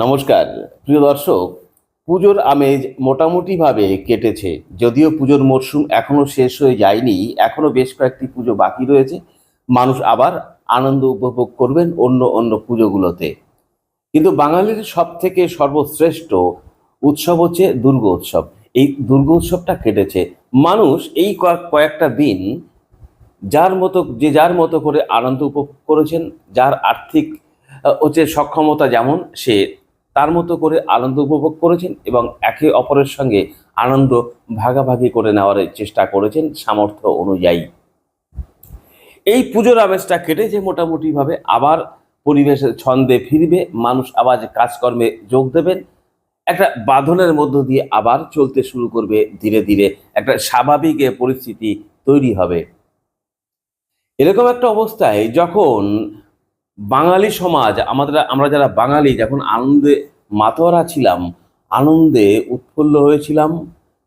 নমস্কার, প্রিয় দর্শক, পুজোর আমেজ মোটামুটিভাবে কেটেছে, যদিও পুজোর মরশুম এখনও শেষ হয়ে যায়নি এখনও বেশ কয়েকটি পুজো বাকি রয়েছে, মানুষ আবার আনন্দ উপভোগ করবেন অন্য অন্য পুজোগুলোতে। কিন্তু বাঙালির সব থেকে সর্বশ্রেষ্ঠ উৎসব হচ্ছে দুর্গা উৎসব। এই দুর্গা উৎসবটা কেটেছে। মানুষ এই কয়েক- কয়েকটা দিন যার মতো, যে যার মতো করে আনন্দ উপভোগ করেছেন, যার আর্থিক হচ্ছে সক্ষমতা যেমন, সে তার মতো করে আনন্দ উপভোগ করেছেন এবং একে অপরের সঙ্গে আনন্দ ভাগাভাগি করে নেওয়ার চেষ্টা করেছেন সামর্থ্য অনুযায়ী। এই পুজোর আমেজটা কেটেছে মোটামুটিভাবে আবার পরিবেশের ছন্দে ফিরবে, মানুষ আবার কাজকর্মে যোগ দেবেন, একটা বাঁধনের মধ্য দিয়ে আবার চলতে শুরু করবে ধীরে ধীরে। একটা স্বাভাবিক পরিস্থিতি তৈরি হবে। এরকম একটা অবস্থায় যখন বাঙালি সমাজ, আমাদের, আমরা যারা বাঙালি, যখন আনন্দে মাতোয়ারা ছিলাম, আনন্দে উৎফুল্ল হয়েছিলাম,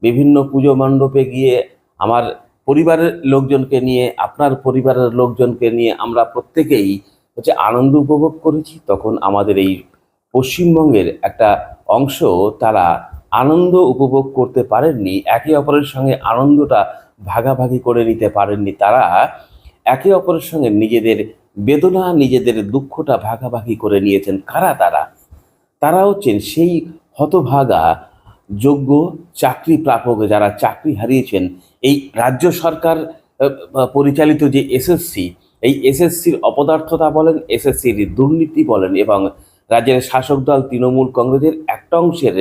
বিভিন্ন পুজো মণ্ডপে গিয়ে আমার পরিবারের লোকজনকে নিয়ে, আপনার পরিবারের লোকজনকে নিয়ে আমরা প্রত্যেকেই হচ্ছে আনন্দ উপভোগ করেছি। তখন আমাদের এই পশ্চিমবঙ্গের একটা অংশ তারা আনন্দ উপভোগ করতে পারেননি, একে অপরের সঙ্গে আনন্দটা ভাগাভাগি করে নিতে পারেননি। তারা একে অপরের সঙ্গে নিজেদের বেদনা নিজেদের দুঃখটা ভাগাভাগি করে নিয়েছেন কারা তারা? তারা হচ্ছেন সেই হতভাগা, যোগ্য চাকরি প্রাপক যারা চাকরি হারিয়েছেন। এই রাজ্য সরকার পরিচালিত যে এসএসসি, এই এসএসসির অপদার্থতা বলেন, এসএসসির দুর্নীতি বলেন এবং রাজ্যের শাসক দল তৃণমূল কংগ্রেসের একটা অংশের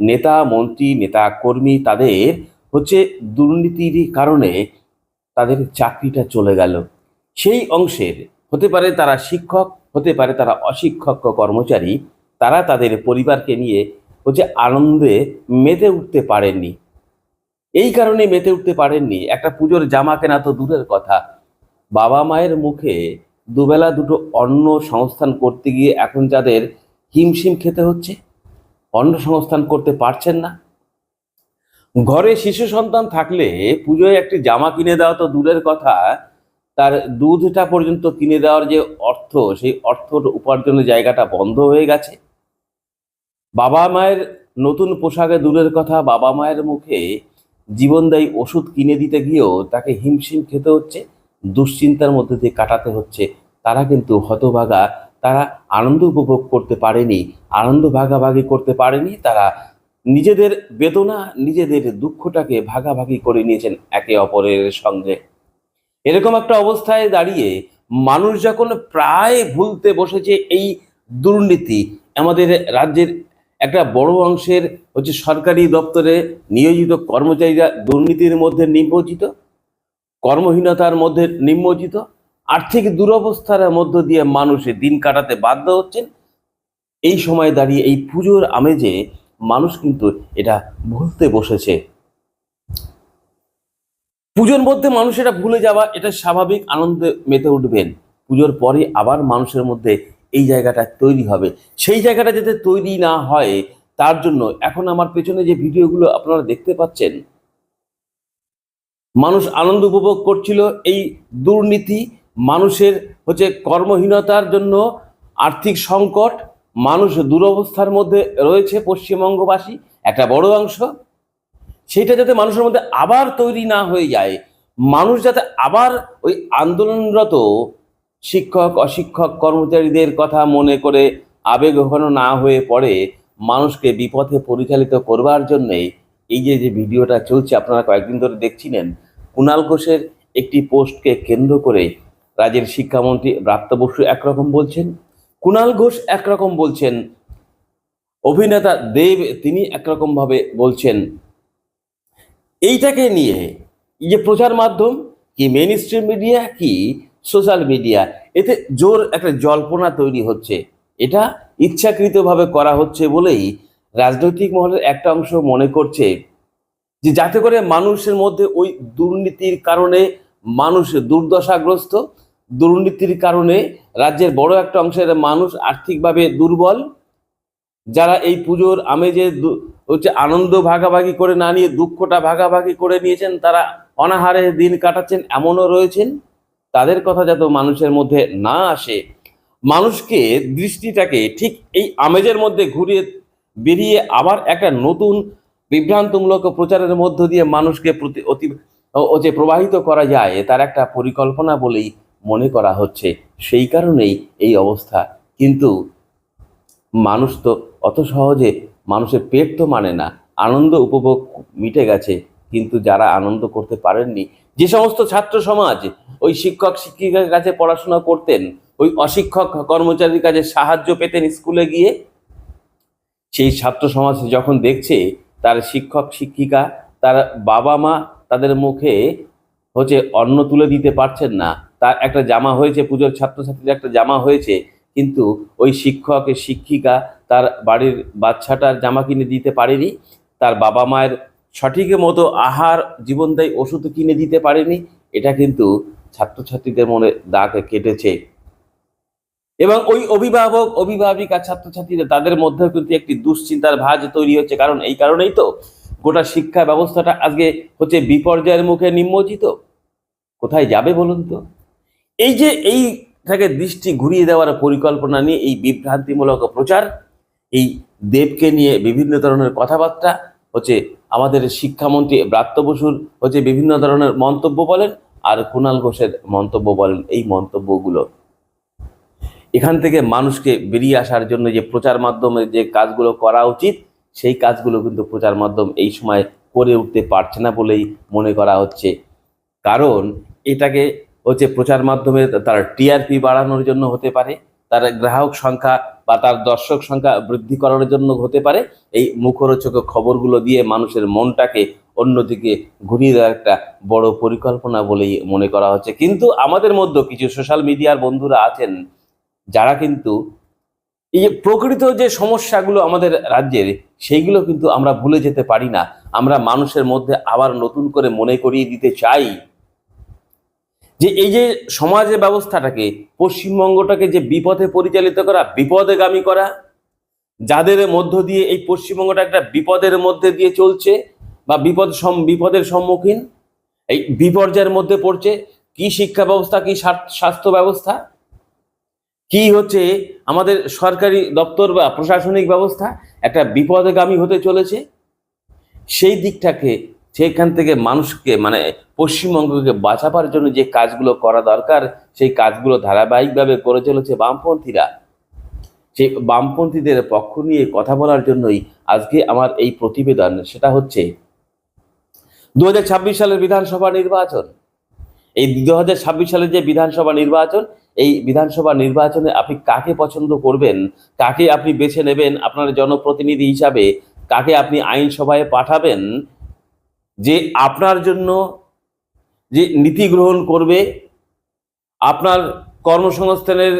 নেতা, মন্ত্রী, নেতা, কর্মী, তাদের হচ্ছে দুর্নীতির কারণে তাদের চাকরিটা চলে গেল। সেই অংশের হতে পারে তারা শিক্ষক, হতে পারে তারা অশিক্ষক কর্মচারী, তারা তাদের পরিবারকে নিয়ে হচ্ছে আনন্দে মেতে উঠতে পারেননি। এই কারণে মেতে উঠতে পারেননি। একটা পুজোর জামা কেনা তো দূরের কথা। বাবা মায়ের মুখে দুবেলা দুটো অন্ন সংস্থান করতে গিয়ে এখন যাদের হিমশিম খেতে হচ্ছে, অন্ন সংস্থান করতে পারছেন না। ঘরে শিশু সন্তান থাকলে পুজোয় একটি জামা কিনে দেওয়া তো দূরের কথা। তার দুধটা পর্যন্ত কিনে দেওয়ার যে অর্থ, সেই অর্থ উপার্জনের জায়গাটা বন্ধ হয়ে গেছে। বাবা মায়ের নতুন পোশাকে দূরের কথা বাবা মায়ের মুখে জীবনদায়ী ওষুধ কিনে দিতে গিয়েও তাকে হিমশিম খেতে হচ্ছে, দুশ্চিন্তার মধ্যে দিয়ে কাটাতে হচ্ছে। তারা কিন্তু হতভাগা, তারা আনন্দ উপভোগ করতে পারেনি, আনন্দ ভাগাভাগি করতে পারেনি, তারা নিজেদের বেদনা, নিজেদের দুঃখটাকে ভাগাভাগি করে নিয়েছেন একে অপরের সঙ্গে। এরকম একটা অবস্থায় দাঁড়িয়ে মানুষ যখন প্রায় ভুলতে বসেছে এই দুর্নীতি, আমাদের রাজ্যের একটা বড় অংশের হচ্ছে সরকারি দপ্তরে নিয়োজিত কর্মচারীরা দুর্নীতির মধ্যে নিমজ্জিত, কর্মহীনতার মধ্যে নিমজ্জিত, আর্থিক দুরবস্থার মধ্য দিয়ে মানুষ দিন কাটাতে বাধ্য হচ্ছেন। এই সময় দাঁড়িয়ে এই পুজোর আমেজে মানুষ কিন্তু এটা ভুলতে বসেছে। পুজোর মধ্যে মানুষ এটা ভুলে যাওয়া, এটা স্বাভাবিক আনন্দে মেতে উঠবেন। পুজোর পরে আবার মানুষের মধ্যে এই জায়গাটা তৈরি হবে। সেই জায়গাটা যাতে তৈরি না হয়, তার জন্য এখন আমার পেছনে যে ভিডিওগুলো আপনারা দেখতে পাচ্ছেন, মানুষ আনন্দ উপভোগ করছিল এই দুর্নীতি, মানুষের হচ্ছে কর্মহীনতার জন্য আর্থিক সংকট, মানুষ দুরবস্থার মধ্যে রয়েছে পশ্চিমবঙ্গবাসী। একটা বড় অংশ সেটা যাতে মানুষের মধ্যে আবার তৈরি না হয়ে যায়, মানুষ যাতে আবার ওই আন্দোলনরত শিক্ষক, অশিক্ষক, কর্মচারীদের কথা মনে করে আবেগঘন না হয়ে পড়ে, মানুষকে বিপথে পরিচালিত করবার জন্যে এই যে যে ভিডিওটা চলছে, আপনারা কয়েকদিন ধরে দেখছিলেন কুণাল ঘোষের একটি পোস্টকে কেন্দ্র করে রাজ্যের শিক্ষামন্ত্রী ব্রাত্য বসু একরকম বলছেন কুণাল ঘোষ একরকম বলছেন, অভিনেতা দেব তিনি একরকমভাবে বলছেন এইটাকে নিয়ে এই যে প্রচার মাধ্যম, কি মেন স্ট্রিম মিডিয়া কি সোশ্যাল মিডিয়া এতে জোর একটা জল্পনা তৈরি হচ্ছে। এটা ইচ্ছাকৃতভাবে করা হচ্ছে বলেই রাজনৈতিক মহলের একটা অংশ মনে করছে যে যাতে করে মানুষের মধ্যে ওই দুর্নীতির কারণে মানুষ দুর্দশাগ্রস্ত, দুর্নীতির কারণে রাজ্যের বড় একটা অংশের মানুষ আর্থিকভাবে দুর্বল যারা এই পুজোর আমেজে হচ্ছে আনন্দ ভাগাভাগি করে না নিয়ে, দুঃখটা ভাগাভাগি করে নিয়েছেন, তারা অনাহারে দিন কাটাচ্ছেন, এমনও রয়েছেন? তাদের কথা যাতে মানুষের মধ্যে না আসে, মানুষকে দৃষ্টিটাকে ঠিক এই আমেজের মধ্যে ঘুরিয়ে বেরিয়ে আবার একটা নতুন বিভ্রান্তমূলক প্রচারের মধ্য দিয়ে মানুষকে প্রতি অতি যে প্রবাহিত করা যায় তার একটা পরিকল্পনা বলেই মনে করা হচ্ছে। সেই কারণেই এই অবস্থা। কিন্তু মানুষ তো অত সহজে মানুষের পেট তো মানে না। আনন্দ উপভোগ মিটে গেছে, কিন্তু যারা আনন্দ করতে পারেননি, যে সমস্ত ছাত্র সমাজ, ওই শিক্ষক শিক্ষিকার কাছে পড়াশোনা করতেন, ওই অশিক্ষক কর্মচারীর কাছে সাহায্য পেতেন স্কুলে গিয়ে, সেই ছাত্র সমাজ যখন দেখছে, তার শিক্ষক শিক্ষিকা, তার বাবা মা তাদের মুখে হচ্ছে অন্ন তুলে দিতে পারছেন না। তার একটা জামা হয়েছে, পুজোর ছাত্রছাত্রীর একটা জামা হয়েছে কিন্তু ওই শিক্ষক শিক্ষিকা তার বাড়ির বাচ্চাটার জামা কিনে দিতে পারেনি, তার বাবা মায়ের সঠিক মতো আহার জীবনদায়ী ওষুধ কিনে দিতে পারেনি, এটা কিন্তু ছাত্রছাত্রীদের মনে দাগ কেটেছে। এবং ওই অভিভাবক, অভিভাবিকা, ছাত্রছাত্রীরা তাদের মধ্যে কিন্তু একটি দুশ্চিন্তার ভাজ তৈরি হচ্ছে, কারণ এই কারণেই তো গোটা শিক্ষা ব্যবস্থাটা আজকে হচ্ছে বিপর্যয়ের মুখে নিম্নজিত কোথায় যাবে বলুন তো? এই যে এই থেকে দৃষ্টি ঘুরিয়ে দেওয়ার পরিকল্পনা নিয়ে এই বিভ্রান্তিমূলক প্রচার, এই দেবকে নিয়ে বিভিন্ন ধরনের কথাবার্তা, হচ্ছে আমাদের শিক্ষামন্ত্রী ব্রাত্য বসুর হচ্ছে বিভিন্ন ধরনের মন্তব্য বলেন আর কুণাল ঘোষের মন্তব্য বলেন এই মন্তব্যগুলো। এখান থেকে মানুষকে বেরিয়ে আসার জন্য যে প্রচার মাধ্যমে যে কাজগুলো করা উচিত, সেই কাজগুলো কিন্তু প্রচার মাধ্যম এই সময় করে উঠতে পারছে না বলেই মনে করা হচ্ছে। কারণ এটাকে হচ্ছে প্রচার মাধ্যমে তার টিআরপি বাড়ানোর জন্য হতে পারে, তার গ্রাহক সংখ্যা বা তার দর্শক সংখ্যা বৃদ্ধি করার জন্য হতে পারে, এই মুখরোচক খবরগুলো দিয়ে মানুষের মনটাকে অন্যদিকে ঘুরিয়ে দেওয়ার একটা বড় পরিকল্পনা বলেই মনে করা হচ্ছে। কিন্তু আমাদের মধ্যে কিছু সোশ্যাল মিডিয়ার বন্ধুরা আছেন, যারা কিন্তু এই যে প্রকৃত যে সমস্যাগুলো আমাদের রাজ্যের, সেইগুলো কিন্তু আমরা ভুলে যেতে পারি না। আমরা মানুষের মধ্যে আবার নতুন করে মনে করিয়ে দিতে চাই। যে এই যে সমাজের ব্যবস্থাটাকে, পশ্চিমবঙ্গটাকে যে বিপথে পরিচালিত করা, বিপদগামী করা, যাদের মধ্য দিয়ে এই পশ্চিমবঙ্গটা একটা বিপদের মধ্যে দিয়ে চলছে বা বিপদ বিপদের সম্মুখীন, এই বিপর্যয়ের মধ্যে পড়ছে, কি শিক্ষা ব্যবস্থা, কি স্বাস্থ্য ব্যবস্থা, কি হচ্ছে আমাদের সরকারি দপ্তর বা প্রশাসনিক ব্যবস্থা একটা বিপদগামী হতে চলেছে, সেই দিকটাকে সেখান থেকে মানুষকে মানে পশ্চিমবঙ্গকে বাঁচাবার জন্য যে কাজগুলো করা দরকার, সেই কাজগুলো ধারাবাহিকভাবে করে চলেছে বামপন্থীরা। সেই বামপন্থীদের পক্ষ নিয়ে কথা বলার জন্যই আজকে আমার এই প্রতিবেদন, সেটা হচ্ছে দু হাজার ছাব্বিশ সালের বিধানসভা নির্বাচন। এই দু সালের যে বিধানসভা নির্বাচন, এই বিধানসভা নির্বাচনে আপনি কাকে পছন্দ করবেন, কাকে আপনি বেছে নেবেন, আপনার জনপ্রতিনিধি হিসাবে কাকে আপনি আইনসভায় পাঠাবেন যে আপনার জন্য যে নীতি গ্রহণ করবে, আপনার কর্মসংস্থানের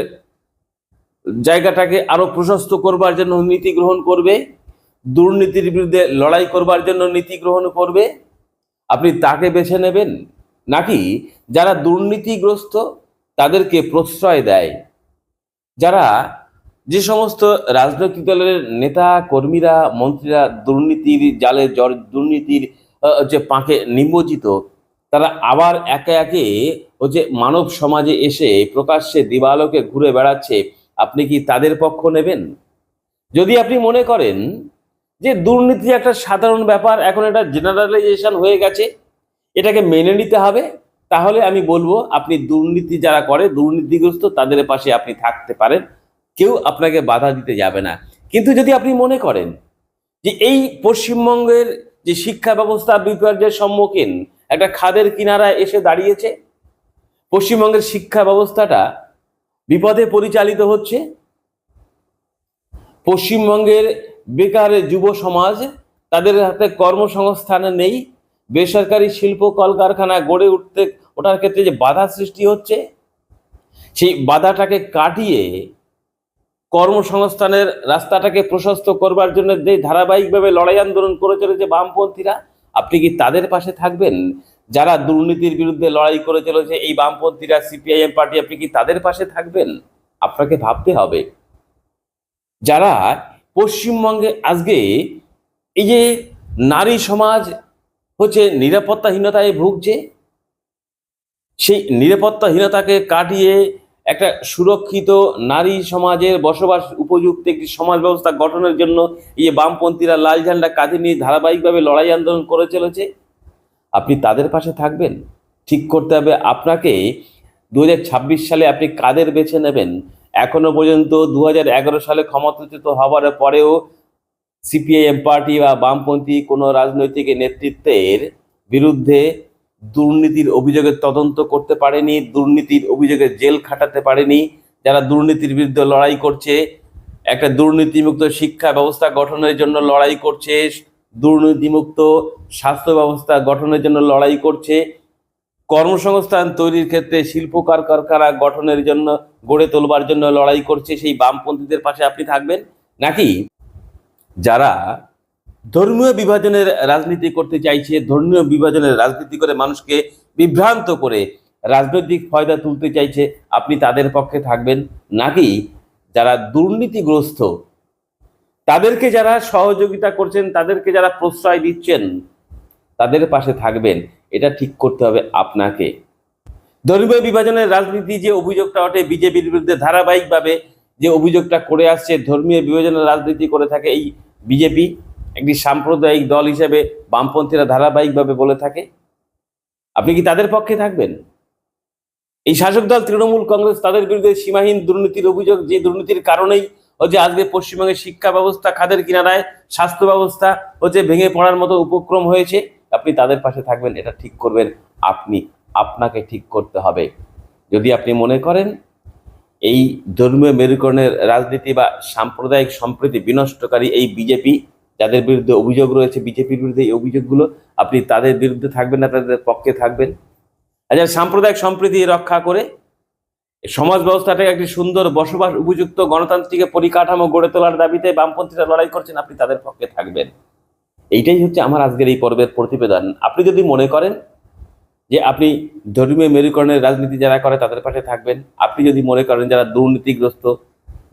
জায়গাটাকে আরও প্রশস্ত করবার জন্য নীতি গ্রহণ করবে, দুর্নীতির বিরুদ্ধে লড়াই করবার জন্য নীতি গ্রহণ করবে, আপনি তাকে বেছে নেবেন? নাকি যারা দুর্নীতিগ্রস্ত তাদেরকে প্রশ্রয় দেয়? যারা যে সমস্ত রাজনৈতিক দলের নেতা, কর্মীরা, মন্ত্রীরা দুর্নীতির জালে জর দুর্নীতির যে পাঁকে নিমজ্জিত, তারা আবার একে একে হচ্ছে মানব সমাজে এসে প্রকাশ্যে দিবালোকে ঘুরে বেড়াচ্ছে, আপনি কি তাদের পক্ষ নেবেন? যদি আপনি মনে করেন যে দুর্নীতি একটা সাধারণ ব্যাপার, এখন এটা জেনারেলাইজেশন হয়ে গেছে, এটাকে মেনে নিতে হবে, তাহলে আমি বলব আপনি দুর্নীতি যারা করে, দুর্নীতিগ্রস্ত, তাদের পাশে আপনি থাকতে পারেন, কেউ আপনাকে বাধা দিতে যাবে না। কিন্তু যদি আপনি মনে করেন যে এই পশ্চিমবঙ্গের যে শিক্ষা ব্যবস্থা বিপর্যয়ের সম্মুখীন একটা খাদের কিনারায় এসে দাঁড়িয়েছে। পশ্চিমবঙ্গের শিক্ষা ব্যবস্থাটা বিপদে পরিচালিত হচ্ছে। পশ্চিমবঙ্গের বেকার যুব সমাজ, তাদের হাতে কর্মসংস্থান নেই। বেসরকারি শিল্প কলকারখানা গড়ে উঠতে, ওঠার ক্ষেত্রে যে বাধা সৃষ্টি হচ্ছে, সেই বাধাটাকে কাটিয়ে কর্মসংস্থানের রাস্তাটাকে প্রশস্ত করবার জন্য যে ধারাবাহিকভাবে লড়াই আন্দোলন করে চলেছে বামপন্থীরা, আপনি কি তাদের পাশে থাকবেন? যারা দুর্নীতির বিরুদ্ধে লড়াই করে চলেছে এই বামপন্থীরা, সিপিআইএম পার্টি, আপনি কি তাদের পাশে থাকবেন? আপনাকে ভাবতে হবে। যারা পশ্চিমবঙ্গে আজকে এই যে নারী সমাজ হচ্ছে নিরাপত্তাহীনতায় ভুগছে, সেই নিরাপত্তাহীনতাকে কাটিয়ে একটা সুরক্ষিত নারী সমাজের বসবাস উপযুক্ত একটি সমাজ ব্যবস্থা গঠনের জন্য এই বামপন্থীরা লাল ঝান্ডা কাঁধে নিয়ে ধারাবাহিকভাবে লড়াই আন্দোলন করে চলেছে। আপনি তাদের পাশে থাকবেন। ঠিক করতে হবে আপনাকে। দু হাজার ছাব্বিশ সালে আপনি কাদের বেছে নেবেন? এখনও পর্যন্ত দু হাজার এগারো সালে ক্ষমতাচ্যুত হওয়ার পরেও সিপিআইএম পার্টি বা বামপন্থী কোনো রাজনৈতিক নেতৃত্বের বিরুদ্ধে দুর্নীতির অভিযোগের তদন্ত করতে পারেনি, দুর্নীতির অভিযোগে জেল খাটাতে পারেনি, যারা দুর্নীতির বিরুদ্ধে লড়াই করছে, একটা দুর্নীতিমুক্ত শিক্ষা ব্যবস্থা গঠনের জন্য লড়াই করছে, দুর্নীতিমুক্ত স্বাস্থ্য ব্যবস্থা গঠনের জন্য লড়াই করছে, কর্মসংস্থান তৈরির ক্ষেত্রে শিল্প কারখানা গঠনের জন্য গড়ে তোলবার জন্য লড়াই করছে, সেই বামপন্থীদের পাশে আপনি থাকবেন? নাকি যারা ধর্মীয় বিভাজনের রাজনীতি করতে চাইছে, ধর্মীয় বিভাজনের রাজনীতি করে মানুষকে বিভ্রান্ত করে রাজনৈতিক ফয়দা তুলতে চাইছে, আপনি তাদের পক্ষে থাকবেন নাকি যারা দুর্নীতিগ্রস্ত? তাদেরকে যারা সহযোগিতা করছেন, তাদেরকে যারা প্রশ্রয় দিচ্ছেন, তাদের পাশে থাকবেন। এটা ঠিক করতে হবে আপনাকে। ধর্মীয় বিভাজনের রাজনীতি যে অভিযোগটা ওঠে, বিজেপির বিরুদ্ধে ধারাবাহিকভাবে যে অভিযোগটা করে আসছে, ধর্মীয় বিভাজনের রাজনীতি করে থাকে এই বিজেপি একটি সাম্প্রদায়িক দল হিসেবে বামপন্থীরা ধারাবাহিকভাবে বলে থাকে। আপনি কি তাদের পক্ষে থাকবেন? এই শাসক দল, তৃণমূল কংগ্রেস, তাদের বিরুদ্ধে সীমাহীন দুর্নীতির অভিযোগ, যে দুর্নীতির কারণেই হচ্ছে আজকে পশ্চিমবঙ্গের শিক্ষা ব্যবস্থা, খাদের কিনারায় স্বাস্থ্য ব্যবস্থা হচ্ছে ভেঙে পড়ার মতো উপক্রম হয়েছে। আপনি তাদের পাশে থাকবেন, এটা ঠিক করবেন আপনি, আপনাকে ঠিক করতে হবে। যদি আপনি মনে করেন এই ধর্মীয় মেরুকরণের রাজনীতি বা সাম্প্রদায়িক সম্প্রীতি বিনষ্টকারী এই বিজেপি যাদের বিরুদ্ধে অভিযোগ রয়েছে, বিজেপির বিরুদ্ধে এই অভিযোগগুলো, আপনি তাদের বিরুদ্ধে থাকবেন না, তাদের পক্ষে থাকবেন। আচ্ছা সাম্প্রদায়িক সম্প্রীতি রক্ষা করে সমাজ ব্যবস্থাটাকে একটি সুন্দর বসবাস উপযুক্ত গণতান্ত্রিক পরিকাঠামো গড়ে তোলার দাবিতে বামপন্থীরা লড়াই করছেন, আপনি তাদের পক্ষে থাকবেন। এইটাই হচ্ছে আমার আজকের এই পর্বের প্রতিবেদন। আপনি যদি মনে করেন যে আপনি ধর্মীয় মেরুকরণের রাজনীতি যারা করে, তাদের পাশে থাকবেন। আপনি যদি মনে করেন যারা দুর্নীতিগ্রস্ত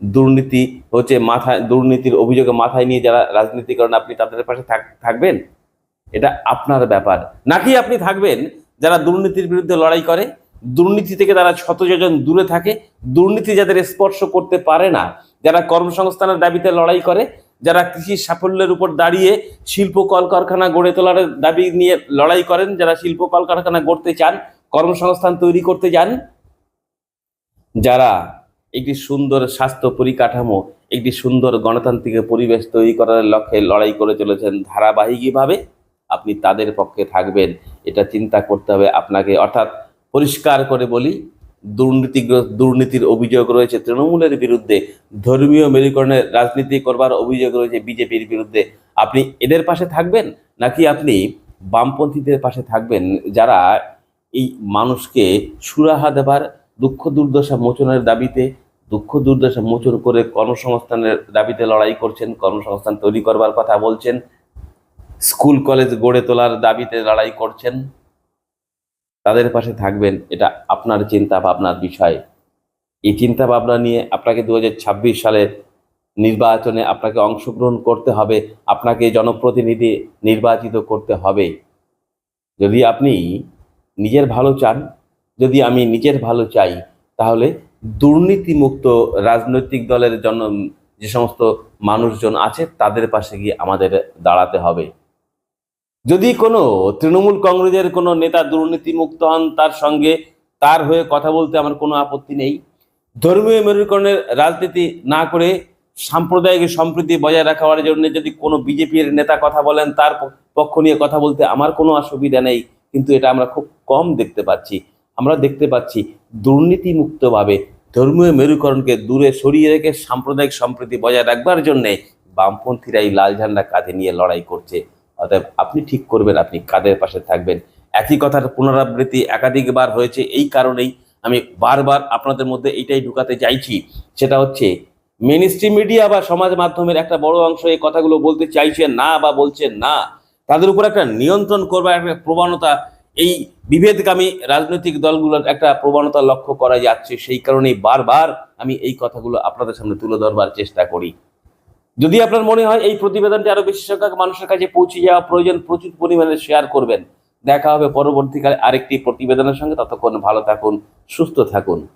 দুর্নীতি হচ্ছে মাথায় দুর্নীতির অভিযোগে মাথায় নিয়ে যারা রাজনীতি করেন, আপনি তাদের পাশে থাক- থাকবেন? এটা আপনার ব্যাপার। নাকি আপনি থাকবেন যারা দুর্নীতির বিরুদ্ধে লড়াই করে? দুর্নীতি থেকে তারা শতজন দূরে থাকে। দুর্নীতি যাদের স্পর্শ করতে পারে না, যারা কর্মসংস্থানের দাবিতে লড়াই করে, যারা কৃষি সাফল্যের উপর দাঁড়িয়ে শিল্প কলকারখানা গড়ে তোলার দাবি নিয়ে লড়াই করেন, যারা শিল্প কলকারখানা গড়তে চান, কর্মসংস্থান তৈরি করতে যান যারা একটি সুন্দর স্বাস্থ্য পরিকাঠামো, একটি সুন্দর গণতান্ত্রিক পরিবেশ তৈরি করার লক্ষ্যে লড়াই করে চলেছেন ধারাবাহিকভাবে। আপনি তাদের পক্ষে থাকবেন, এটা চিন্তা করতে হবে আপনাকে। অর্থাৎ পরিষ্কার করে বলি দুর্নীতিগ্রস্ত দুর্নীতির অভিযোগ রয়েছে তৃণমূলের বিরুদ্ধে, ধর্মীয় মেরুকরণের রাজনীতি করবার অভিযোগ রয়েছে বিজেপির বিরুদ্ধে। আপনি এদের পাশে থাকবেন নাকি আপনি বামপন্থীদের পাশে থাকবেন? যারা এই মানুষকে সুরাহা দেবার দুঃখ দুর্দশা মোচনের দাবিতে দুঃখ দুর্দশা মোচন করে কর্মসংস্থানের দাবিতে লড়াই করছেন, কর্মসংস্থান তৈরি করবার কথা বলছেন, স্কুল, কলেজ গড়ে তোলার দাবিতে লড়াই করছেন। তাদের পাশে থাকবেন, এটা আপনার চিন্তা ভাবনার বিষয়। এই চিন্তা ভাবনা নিয়ে আপনাকে দু সালের নির্বাচনে আপনাকে অংশগ্রহণ করতে হবে, আপনাকে জনপ্রতিনিধি নির্বাচিত করতে হবে। যদি আপনি নিজের ভালো চান, যদি আমি নিজের ভালো চাই, তাহলে দুর্নীতিমুক্ত রাজনৈতিক দলের জন্য যে সমস্ত মানুষজন আছে, তাদের পাশে গিয়ে আমাদের দাঁড়াতে হবে। যদি কোনো তৃণমূল কংগ্রেসের কোনো নেতা দুর্নীতিমুক্ত হন, তার সঙ্গে তার হয়ে কথা বলতে আমার কোনো আপত্তি নেই। ধর্মীয় মেরুকরণের রাজনীতি না করে সাম্প্রদায়িক সম্প্রীতি বজায় রাখার জন্য যদি কোনো বিজেপির নেতা কথা বলেন, তার পক্ষ নিয়ে কথা বলতে আমার কোনো অসুবিধা নেই। কিন্তু এটা আমরা খুব কম দেখতে পাচ্ছি। আমরা দেখতে পাচ্ছি দুর্নীতিমুক্তভাবে ধর্মীয় মেরুকরণকে দূরে সরিয়ে রেখে সাম্প্রদায়িক সম্প্রীতি বজায় রাখবার জন্যে বামপন্থীরা এই লাল ঝান্ডা কাঁধে নিয়ে লড়াই করছে। অতএব আপনি ঠিক করবেন, আপনি কাদের পাশে থাকবেন। একই কথার পুনরাবৃত্তি একাধিকবার হয়েছে, এই কারণেই আমি বারবার আপনাদের মধ্যে এইটাই ঢুকাতে চাইছি। সেটা হচ্ছে মেন মিডিয়া বা সমাজ মাধ্যমের একটা বড় অংশ এই কথাগুলো বলতে চাইছেন না বা বলছেন না, তাদের উপর একটা নিয়ন্ত্রণ করবার একটা প্রবণতা এই বিভেদকামী রাজনৈতিক দলগুলোর একটা প্রবণতা লক্ষ্য করা যাচ্ছে, সেই কারণেই বারবার আমি এই কথাগুলো আপনাদের সামনে তুলে ধরবার চেষ্টা করি। যদি আপনার মনে হয় এই প্রতিবেদনটি আরও বেশি সংখ্যক মানুষের কাছে পৌঁছে যাওয়া প্রয়োজন, প্রচুর পরিমাণে শেয়ার করবেন। দেখা হবে পরবর্তীকালে আরেকটি প্রতিবেদনের সঙ্গে, ততক্ষণ ভালো থাকুন, সুস্থ থাকুন।